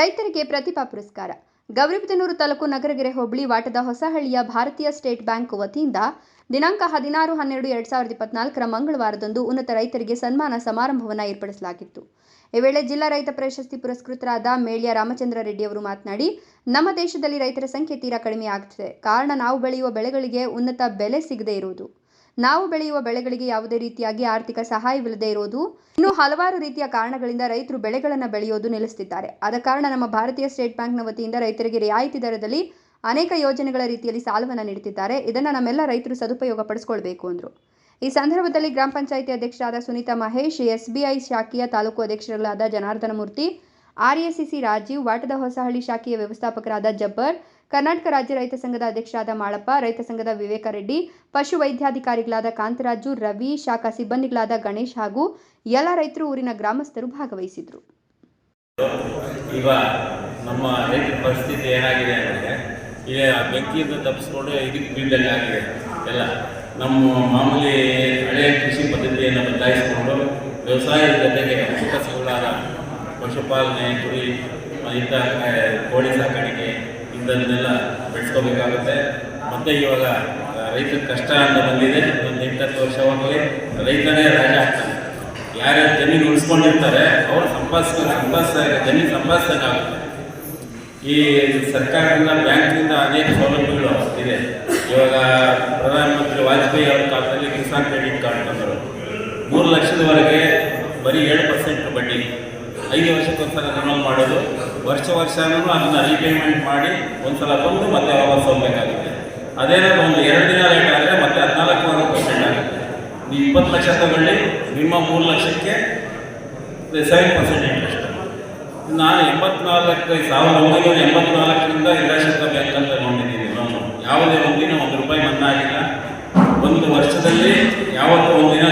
ರೈತರಿಗೆ ಪ್ರತಿಭಾ ಪುರಸ್ಕಾರ. ಗೌರಿಬಿದನೂರು ತಾಲೂಕು ನಗರಗೆರೆ ಹೋಬಳಿ ವಾಟದ ಹೊಸಹಳ್ಳಿಯ ಭಾರತೀಯ ಸ್ಟೇಟ್ ಬ್ಯಾಂಕ್ ವತಿಯಿಂದ ದಿನಾಂಕ ಹದಿನಾರು ಹನ್ನೆರಡು ಎರಡ್ ಸಾವಿರದ ಇಪ್ಪತ್ನಾಲ್ಕರ ಮಂಗಳವಾರದಂದು ಉನ್ನತ ರೈತರಿಗೆ ಸನ್ಮಾನ ಸಮಾರಂಭವನ್ನು ಏರ್ಪಡಿಸಲಾಗಿತ್ತು. ಈ ವೇಳೆ ಜಿಲ್ಲಾ ರೈತ ಪ್ರಶಸ್ತಿ ಪುರಸ್ಕೃತರಾದ ಮೇಳ್ಯ ರಾಮಚಂದ್ರ ರೆಡ್ಡಿ ಅವರು ಮಾತನಾಡಿ, ನಮ್ಮ ದೇಶದಲ್ಲಿ ರೈತರ ಸಂಖ್ಯೆ ತೀರಾ ಕಡಿಮೆ ಆಗ್ತಿದೆ. ಕಾರಣ ನಾವು ಬೆಳೆಯುವ ಬೆಳೆಗಳಿಗೆ ಉನ್ನತ ಬೆಲೆ ಸಿಗದೇ ಇರುವುದು. ನಾವು ಬೆಳೆಯುವ ಬೆಳೆಗಳಿಗೆ ಯಾವುದೇ ರೀತಿಯಾಗಿ ಆರ್ಥಿಕ ಸಹಾಯವಿಲ್ಲದೆ ಇರೋದು, ಇನ್ನು ಹಲವಾರು ರೀತಿಯ ಕಾರಣಗಳಿಂದ ರೈತರು ಬೆಳೆಗಳನ್ನು ಬೆಳೆಯೋದು ನಿಲ್ಲಿಸುತ್ತಿದ್ದಾರೆ ಆದ ಕಾರಣ ನಮ್ಮ ಭಾರತೀಯ ಸ್ಟೇಟ್ ಬ್ಯಾಂಕ್ನ ವತಿಯಿಂದ ರೈತರಿಗೆ ರಿಯಾಯಿತಿ ದರದಲ್ಲಿ ಅನೇಕ ಯೋಜನೆಗಳ ರೀತಿಯಲ್ಲಿ ಸಾಲವನ್ನು ನೀಡುತ್ತಿದ್ದಾರೆ. ಇದನ್ನು ನಮ್ಮೆಲ್ಲ ರೈತರು ಸದುಪಯೋಗ ಪಡಿಸಿಕೊಳ್ಬೇಕು ಅಂದರು. ಈ ಸಂದರ್ಭದಲ್ಲಿ ಗ್ರಾಮ ಪಂಚಾಯಿತಿ ಅಧ್ಯಕ್ಷರಾದ ಸುನೀತಾ ಮಹೇಶ್, ಎಸ್ಬಿಐ ಶಾಖೆಯ ತಾಲೂಕು ಅಧ್ಯಕ್ಷರುಗಳಾದ ಜನಾರ್ದನ ಮೂರ್ತಿ ಆರ್ಎಸಿಸಿ ರಾಜೀವ್, ವಾಟದ ಹೊಸಹಳ್ಳಿ ಶಾಖೆಯ ವ್ಯವಸ್ಥಾಪಕರಾದ ಜಬ್ಬರ್ ಕರ್ನಾಟಕ ರಾಜ್ಯ ರೈತ ಸಂಘದ ಅಧ್ಯಕ್ಷರಾದ ಮಾಳಪ್ಪ, ರೈತ ಸಂಘದ ವಿವೇಕ ರೆಡ್ಡಿ, ಪಶು ವೈದ್ಯಾಧಿಕಾರಿಗಳಾದ ಕಾಂತರಾಜು, ರವಿ, ಶಾಖಾ ಸಿಬ್ಬಂದಿಗಳಾದ ಗಣೇಶ್ ಹಾಗೂ ಎಲ್ಲ ರೈತರು ಊರಿನ ಗ್ರಾಮಸ್ಥರು ಭಾಗವಹಿಸಿದರು. ಈಗ ನಮ್ಮ ರೈತರ ಪರಿಸ್ಥಿತಿ ಏನಾಗಿದೆ ಅಂದರೆ, ಈಗ ಬೆಂಕಿಯಿಂದ ತಪ್ಪಿಸ್ಕೊಂಡು ಇದಕ್ಕೆ ಬೀಳ್ದಂಗೆ ಆಗಿದೆ. ಎಲ್ಲ ನಮ್ಮ ಮಾಮೂಲಿ ಹಳೆಯ ಕೃಷಿ ಪದ್ಧತಿಯನ್ನು ಬದಲಾಯಿಸಿಕೊಂಡು ವ್ಯವಸಾಯದ ಜೊತೆಗೆ ಉಪಕಸಗಳಾದ ಪಶುಪಾಲನೆ, ಕುರಿ ಇಂಥ ಕೋಳಿ ಸಾಕಾಣಿಕೆ ಇಂಥದ್ದನ್ನೆಲ್ಲ ಬೆಳೆಸ್ಕೋಬೇಕಾಗುತ್ತೆ ಮತ್ತೆ ಇವಾಗ ರೈತರ ಕಷ್ಟ ಅಂತ ಬಂದಿದೆ. ಒಂದು ಎಂಟತ್ತು ವರ್ಷವಾಗಲಿ ರೈತನೇ ರಾಜ ಆಗ್ತಾನೆ. ಯಾರ್ಯಾರು ಜಮೀನು ಉಳಿಸ್ಕೊಂಡಿರ್ತಾರೆ, ಅವರು ಸಂಪಾದಿಸ್ಕೊ ಸಂಪಾದಿಸ ಜಮೀನು ಸಂಪಾದಿಸೋಕ್ಕಾಗುತ್ತೆ ಈ ಸರ್ಕಾರದಿಂದ, ಬ್ಯಾಂಕ್ನಿಂದ ಅನೇಕ ಸೌಲಭ್ಯಗಳು ಇದೆ. ಇವಾಗ ಪ್ರಧಾನಮಂತ್ರಿ ವಾಜಪೇಯಿ ಅವರ ಕಾಲದಲ್ಲಿ ಕಿಸಾನ್ ಕ್ರೆಡಿಟ್ ಕಾರ್ಡ್ ತಂದರು ಮೂರು ಲಕ್ಷದವರೆಗೆ ಬರೀ ಏಳು ಪರ್ಸೆಂಟ್ ಬಡ್ಡಿ. ಐದು ವರ್ಷಕ್ಕೊಂದ್ಸಲ ರಿನೋಲ್ ಮಾಡೋದು. ವರ್ಷ ವರ್ಷನೂ ಅದನ್ನು ರೀಪೇಮೆಂಟ್ ಮಾಡಿ ಒಂದ್ಸಲ ಬಂದು ಮತ್ತೆ ವಾಪಸ್ ಹೋಗ್ಬೇಕಾಗುತ್ತೆ. ಅದೇನಾದ್ರು ಒಂದು ಎರಡು ದಿನ ಲೇಟ್ ಆದರೆ ಮತ್ತೆ ಹದಿನಾಲ್ಕು ಪರ್ಸೆಂಟ್ ಆಗುತ್ತೆ. ನೀವು ಇಪ್ಪತ್ತು ಲಕ್ಷ ತಗೊಳ್ಳಿ, ನಿಮ್ಮ ಮೂರು ಲಕ್ಷಕ್ಕೆ ಸೆವೆನ್ ಪರ್ಸೆಂಟ್ ಇಂಟ್ರೆಸ್ಟ್ ನಾನು ಎಂಬತ್ನಾಲ್ಕು ಸಾವಿರದ ಒಂಬೈನೂರ ಎಂಬತ್ನಾಲ್ಕರಿಂದ ಇಂಡಸ್ಟ್ರಿಯಲ್ ಬ್ಯಾಂಕ್ ಅಂತ ನೋಡಿದ್ದೀನಿ ಲೋನು ಯಾವುದೇ ಒಂದಿನ ಒಂದು ರೂಪಾಯಿ ಮನ್ನಾ ಆಗಿಲ್ಲ ಒಂದು ವರ್ಷದಲ್ಲಿ ಯಾವತ್ತೂ ಒಂದಿನ